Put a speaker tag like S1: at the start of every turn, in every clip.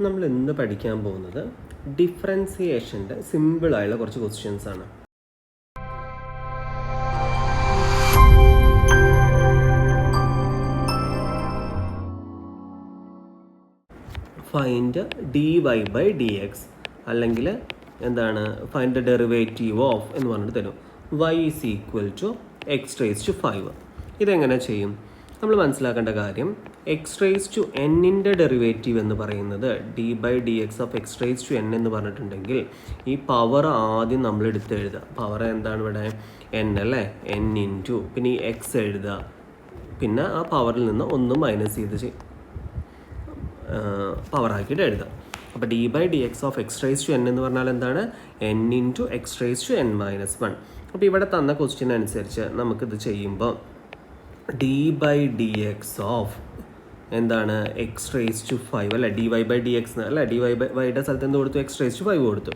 S1: നമ്മൾ ഇന്ന് പഠിക്കാൻ പോകുന്നത് ഡിഫറൻസിയേഷന്റെ സിമ്പിളായുള്ള കുറച്ച് ക്വസ്റ്റ്യൻസ് ആണ്. Find d y by d x അല്ലെങ്കിൽ എന്താണ് ഫൈൻഡ് ഡെറിവേറ്റീവ് ഓഫ് എന്ന് പറഞ്ഞിട്ട് തരും. Y is equal to x raise to five ഇതെങ്ങനെ ചെയ്യും? നമ്മൾ മനസ്സിലാക്കേണ്ട കാര്യം എക്സ് റേസ് ടു എന്നിന്റെ ഡെറിവേറ്റീവ് എന്ന് പറയുന്നത് d by d x of x raise to n എന്ന് പറഞ്ഞിട്ടുണ്ടെങ്കിൽ ഈ പവർ ആദ്യം നമ്മൾ എടുത്ത് എഴുതുക. പവർ എന്താണ് ഇവിടെ? എൻ അല്ലേ? എൻ ഇന്റു പിന്നെ ഈ എക്സ് എഴുതുക. പിന്നെ ആ പവറിൽ നിന്ന് ഒന്ന് മൈനസ് ചെയ്ത് പവറാക്കിയിട്ട് പവർ ആക്കിയിട്ട് എഴുതാം അപ്പോൾ d by d x of x raise to n എന്ന് പറഞ്ഞാൽ എന്താണ്? N into x raise to n minus one അപ്പോൾ ഇവിടെ തന്ന ക്വസ്റ്റ്യൻ അനുസരിച്ച് നമുക്കിത് ചെയ്യുമ്പോൾ d by d x of എന്താണ് എക്സ് റേസ് ടു ഫൈവ് അല്ല? D y by d x അല്ല? ഡി വൈ ബൈ വൈയുടെ സ്ഥലത്ത് എന്ത് കൊടുത്തു? എക്സ് റേസ് ടു ഫൈവ് കൊടുത്തു.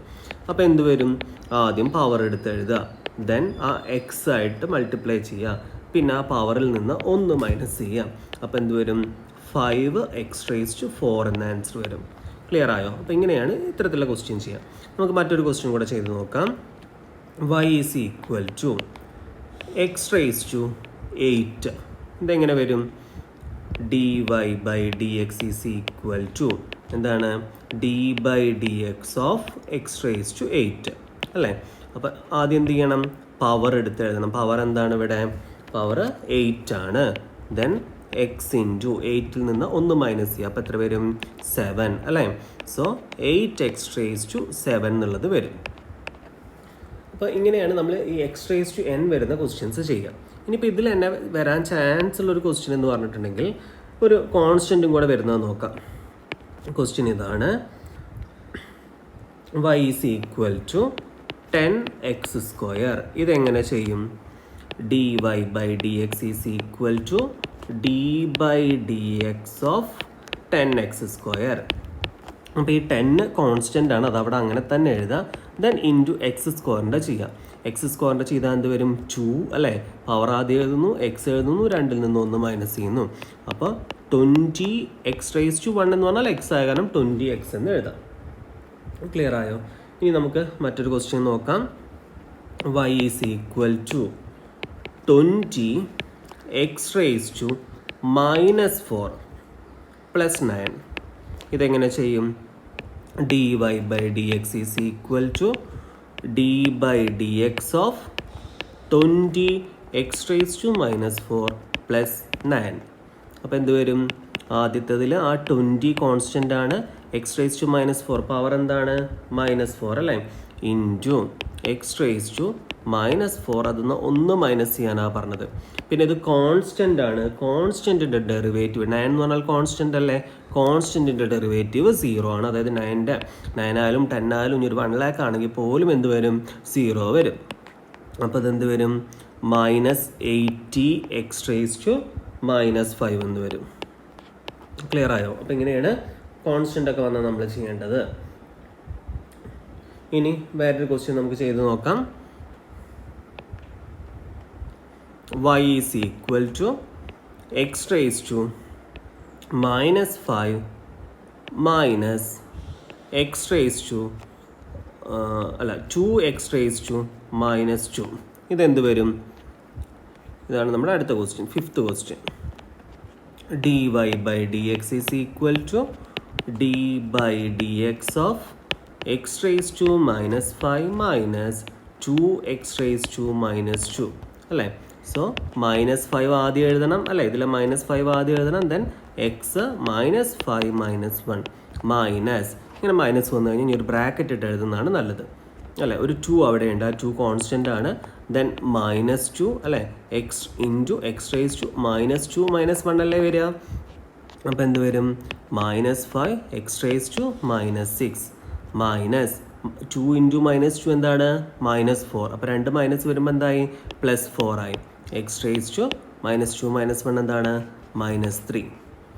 S1: അപ്പോൾ എന്ത് വരും? ആദ്യം പവർ എടുത്ത് എഴുതുക. ദെൻ ആ എക്സ് ആയിട്ട് മൾട്ടിപ്ലൈ ചെയ്യുക. പിന്നെ ആ പവറിൽ നിന്ന് ഒന്ന് മൈനസ് ചെയ്യുക. അപ്പോൾ എന്ത് വരും? Five x raise to four എന്ന ആൻസർ വരും. ക്ലിയർ ആയോ? അപ്പോൾ ഇങ്ങനെയാണ് ഇത്തരത്തിലുള്ള ക്വസ്റ്റ്യൻ ചെയ്യാം നമുക്ക് മറ്റൊരു ക്വസ്റ്റ്യൻ കൂടെ ചെയ്ത് നോക്കാം. Y is equal to x raise to eight ഇതെങ്ങനെ വരും? D y by d x is equal to എന്താണ്? D by d x of x raise to eight അല്ലേ? അപ്പോൾ ആദ്യം എന്ത് ചെയ്യണം? പവർ എടുത്ത് എഴുതണം. പവർ എന്താണ് ഇവിടെ? പവർ എയ്റ്റ് ആണ്. ദെൻ എക്സ് ഇന്റു എയ്റ്റിൽ നിന്ന് ഒന്ന് മൈനസ് ചെയ്യുക. അപ്പോൾ എത്ര വരും? സെവൻ അല്ലേ? So eight x raise to seven എന്നുള്ളത് വരും. അപ്പോൾ ഇങ്ങനെയാണ് നമ്മൾ ഈ എക്സ് റേസ് ടു എൻ വരുന്ന ക്വസ്റ്റ്യൻസ് ചെയ്യുക. ഇനിയിപ്പോൾ ഇതിൽ തന്നെ വരാൻ ചാൻസ് ഉള്ള ഒരു ക്വസ്റ്റ്യൻ എന്ന് പറഞ്ഞിട്ടുണ്ടെങ്കിൽ ഒരു കോൺസ്റ്റന്റും കൂടെ വരുന്നത് നോക്കാം. ക്വസ്റ്റ്യൻ ഇതാണ്. Y is equal to ten x square ഇതെങ്ങനെ ചെയ്യും? D y by d x is equal to d by d x of ten x square അപ്പോൾ ഈ ടെന്ന് കോൺസ്റ്റന്റ് ആണ്. അതവിടെ അങ്ങനെ തന്നെ എഴുതാം ദെൻ ഇന്റു എക്സ് സ്ക്വയറിന്റെ ചെയ്യാം. എക്സ് സ്ക്വയറിന്റെ ചെയ്താൽ എന്ത് വരും? ടു അല്ലേ? പവർ ആദ്യം എഴുതുന്നു എക്സ് എഴുതുന്നു രണ്ടിൽ നിന്ന് ഒന്ന് മൈനസ് ചെയ്യുന്നു. അപ്പോൾ twenty x raise to one എന്ന് പറഞ്ഞാൽ എക്സ് ആയ കാരണം ട്വന്റി എക്സ് എന്ന് എഴുതാം. ക്ലിയർ ആയോ? ഇനി നമുക്ക് മറ്റൊരു ക്വസ്റ്റ്യൻ നോക്കാം. Y is equal to twenty x raise to minus four plus nine ഇതെങ്ങനെ ചെയ്യും? D y by d x is equal to d by d x of twenty x raise to minus four plus nine അപ്പോൾ എന്ത് വരും? ആദ്യത്തതിൽ ആ twenty constant ആണ് x raise to minus four power എന്താണ്? Minus four അല്ലേ? Into x raise to minus four അതിന്ന് ഒന്ന് മൈനസ് ചെയ്യാനാണ് പറഞ്ഞത്. പിന്നെ ഇത് കോൺസ്റ്റന്റ് ആണ്. കോൺസ്റ്റന്റിന്റെ ഡെറിവേറ്റീവ് നയൻ എന്ന് പറഞ്ഞാൽ കോൺസ്റ്റന്റ് അല്ലേ? കോൺസ്റ്റന്റിന്റെ ഡെറിവേറ്റീവ് സീറോ ആണ്. അതായത് നയന്റെ നയനായാലും ആയാലും ഇനി ഒരു വൺ ലാക്ക് ആണെങ്കിൽ പോലും എന്ത് വരും? സീറോ വരും. അപ്പോൾ അതെന്ത് വരും? Minus eighty x raise to minus five എന്ന് വരും. ക്ലിയർ ആയോ? അപ്പോൾ ഇങ്ങനെയാണ് കോൺസ്റ്റന്റ് ഒക്കെ വന്നാൽ നമ്മൾ ചെയ്യേണ്ടത്. ഇനി വേറൊരു ക്വസ്റ്റ്യൻ നമുക്ക് ചെയ്ത് നോക്കാം. Y is equal to x raised to minus 5 minus x raised to അല്ല two x raise to minus two ഇതെന്ത് വരും? ഇതാണ് നമ്മുടെ അടുത്ത question fifth question d y by d x is equal to d by d x of x raise to minus five minus two x raise to minus two അല്ലേ? So minus five ആദ്യം എഴുതണം. അല്ലേ? ഇതിൽ minus five ആദ്യം എഴുതണം. Then x minus five minus one minus ഇങ്ങനെ minus വന്നു കഴിഞ്ഞാൽ ഇനി ഒരു ബ്രാക്കറ്റ് ഇട്ട് എഴുതുന്നതാണ് നല്ലത്. അല്ലേ? ഒരു ടു അവിടെ ഉണ്ട്. ആ ടു കോൺസ്റ്റന്റ് ആണ്. ദെൻ മൈനസ് ടു അല്ലേ? X into x raise to minus two minus one അല്ലേ വരിക? അപ്പോൾ എന്ത് വരും? Minus five x raise to minus six minus two into minus two എന്താണ്? മൈനസ് ഫോർ അപ്പോൾ രണ്ട് മൈനസ് വരുമ്പോൾ എന്തായി? പ്ലസ് ഫോർ ആയി. X raise to minus two minus one എന്താണ്? Minus three